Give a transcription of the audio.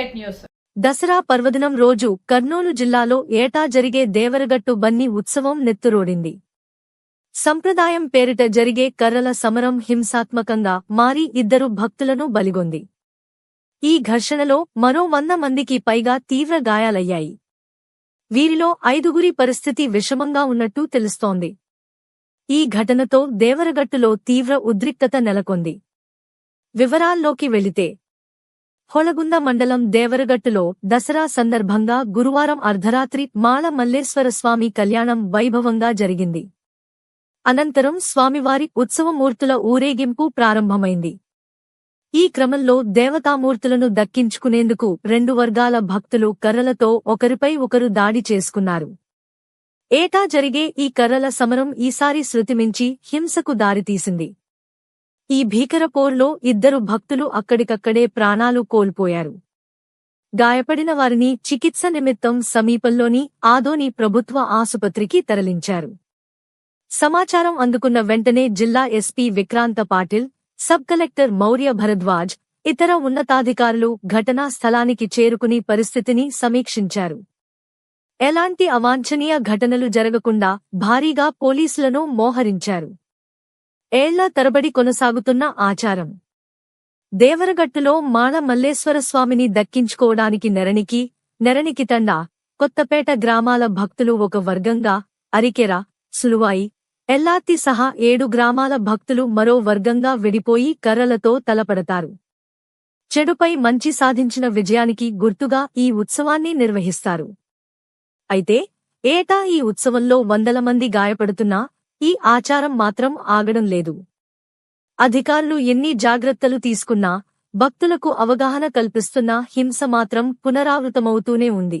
Eight news. Dasara పర్వదినం రోజు కర్నూలు జిల్లాలో ఏటా జరిగే దేవరగట్టు బన్నీ ఉత్సవం నెత్తురోడింది. సంప్రదాయం పేరిట జరిగే కర్రల సమరం హింసాత్మకంగా మారి ఇద్దరు భక్తులను బలిగొంది. ఈ ఘర్షణలో మరో వంద మందికి పైగా తీవ్ర గాయాలయ్యాయి. వీరిలో ఐదుగురి పరిస్థితి విషమంగా ఉన్నట్టు తెలుస్తోంది. ఈ ఘటనతో దేవరగట్టులో తీవ్ర ఉద్రిక్తత నెలకొంది. వివరాల్లోకి వెళితే హొళగుంద మండలం దేవరగట్టులో దసరా సందర్భంగా గురువారం అర్ధరాత్రి మాళ మల్లేశ్వరస్వామి కళ్యాణం వైభవంగా జరిగింది. అనంతరం స్వామివారి ఉత్సవమూర్తుల ఊరేగింపు ప్రారంభమైంది. ఈ క్రమంలో దేవతామూర్తులను దక్కించుకునేందుకు రెండు వర్గాల భక్తులు కర్రలతో ఒకరిపై ఒకరు దాడి చేసుకున్నారు. ఏటా జరిగే ఈ కర్రల సమరం ఈసారి శృతిమించి హింసకు దారితీసింది. ఈ భీకర పోర్లో ఇద్దరు భక్తులు అక్కడికక్కడే ప్రాణాలు కోల్పోయారు. గాయపడిన వారిని చికిత్స నిమిత్తం సమీపంలోని ఆదోని ప్రభుత్వ ఆసుపత్రికి తరలించారు. సమాచారం అందుకున్న వెంటనే జిల్లా SP Vikrant Patil sub collector Maurya Bharadwaj ఇతర ఉన్నతాధికారులు ఘటనా స్థలానికి చేరుకుని పరిస్థితిని సమీక్షించారు. ఎలాంటి అవాంఛనీయ ఘటనలు జరగకుండా భారీగా పోలీసులను మోహరించారు. ఏళ్ళ తరబడి కొనసాగుతున్న ఆచారం. దేవరగట్టులో మాళ మల్లేశ్వరస్వామిని దక్కించుకోవడానికి నెరణికి నెరణికి తండ కొత్తపేట గ్రామాల భక్తులు ఒక వర్గంగా అరికెర సులువాయి ఎల్లాత్తి సహా ఏడు గ్రామాల భక్తులు మరో వర్గంగా విడిపోయి కర్రలతో తలపడతారు. చెడుపై మంచి సాధించిన విజయానికి గుర్తుగా ఈ ఉత్సవాన్ని నిర్వహిస్తారు. అయితే ఏటా ఈ ఉత్సవంలో వందల మంది గాయపడుతున్నా ఈ ఆచారం మాత్రం ఆగడం లేదు. అధికారులు ఎన్ని జాగ్రత్తలు తీసుకున్నా భక్తులకు అవగాహన కల్పిస్తున్నా హింస మాత్రం పునరావృతమవుతూనే ఉంది.